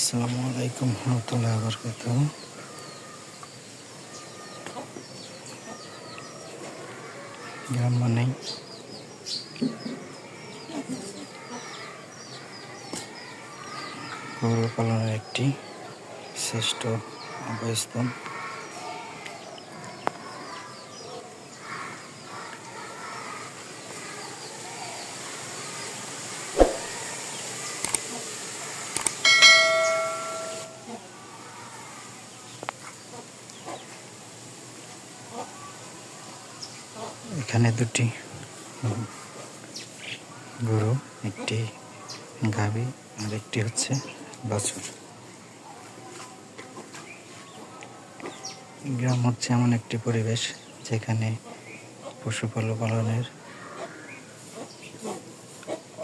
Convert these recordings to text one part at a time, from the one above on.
আসসালামু আলাইকুম রহমতুল্লাহ বরকাত গ্রাম মানেই গরু পালনের একটি শ্রেষ্ঠ অবস্থান এখানে দুটি গরু, একটি গাভী আর একটি হচ্ছে বাছুর। গ্রাম হচ্ছে এমন একটি পরিবেশ যেখানে পশুপালন পালনের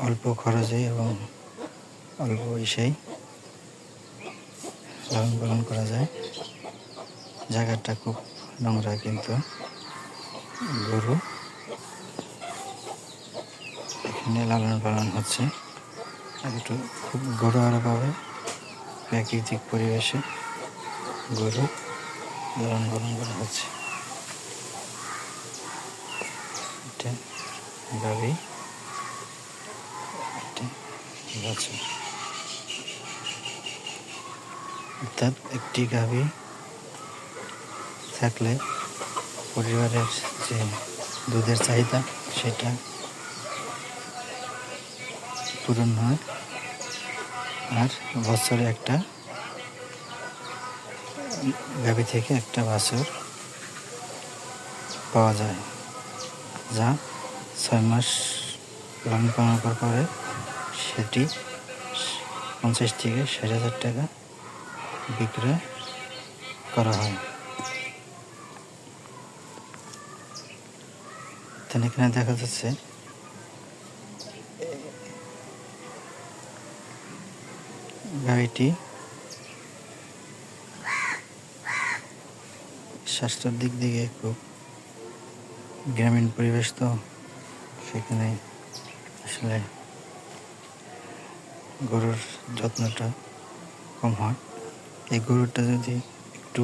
অল্প খরচে এবং অল্প ইসেই লালন পালন করা যায়। জায়গাটা খুব নোংরা কিন্তু গরু। এখানে লালন পালন হচ্ছে। আর একটু খুব গরু আরও পাবে। প্রাকৃতিক পরিবেশে গরু লালন পালন করা হচ্ছে। এটা অর্থাৎ একটি গাভী থাকলে পরিবারের যে দুধের চাহিদা, সেটা পূরণ হয়। আর বছরে একটা গাভী থেকে একটা বাছুর পাওয়া যায়, যা ছয় মাস লালন পালন করার পরে সেটি পঞ্চাশ থেকে ষাট হাজার টাকা বিক্রয় করা হয়। তাহলে এখানে দেখা যাচ্ছে। গাড়িটি স্বাস্থ্যের দিক থেকে খুব গ্রামীণ পরিবেশ তো, সেখানে আসলে গরুর যত্নটা কম হয়। এই গরুটা যদি একটু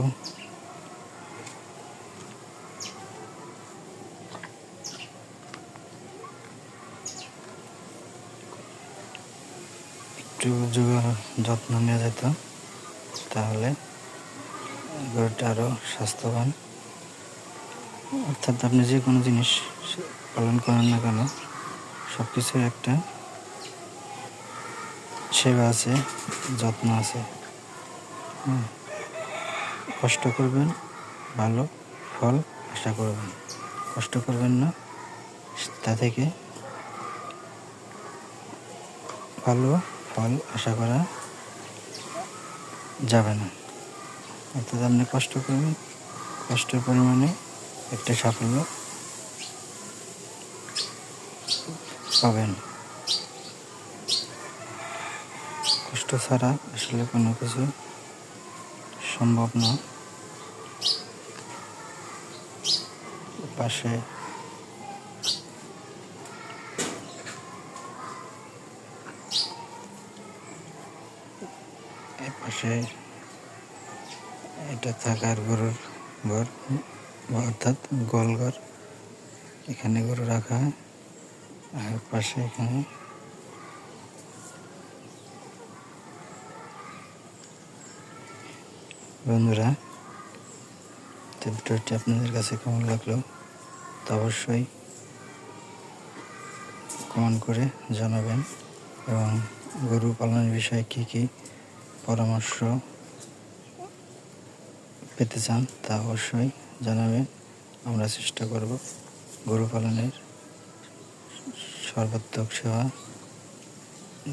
একটু যত্ন নেওয়া যেত, তাহলে গরুটা আরও স্বাস্থ্যবান। অর্থাৎ আপনি যে কোনো জিনিস পালন করেন না কেন সব কিছুর একটা সেবা আছে, যত্ন আছে। কষ্ট করবেন, ভালো ফল আশা করবেন। কষ্ট করবেন না, তা থেকে ভালো ফল আশা করা যাবে না। অর্থাৎ আপনি কষ্ট করবেন, কষ্টের পরিমাণে একটা সাফল্য পাবেন। কষ্ট ছাড়া আসলে কোনো কিছু সম্ভব না। পাশে পাশে এটা থাকার গরুর ঘর, অর্থাৎ গোয়াল ঘর। এখানে গরু রাখা হয়। আর পাশে এখানে বন্ধুরা তো আপনাদের কাছে কেমন লাগল তা অবশ্যই কমেন্ট করে জানাবেন। এবং গরু পালনের বিষয়ে কী কী পরামর্শ পেতে চান, তা অবশ্যই জানাবেন। আমরা চেষ্টা করব গরু পালনের সর্বাত্মক সেবা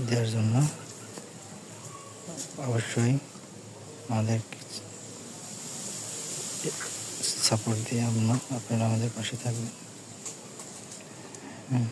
দেওয়ার জন্য। অবশ্যই আমাদের সাপোর্ট দিয়ে আমরা আপনারা আমাদের পাশে থাকবেন। হুম।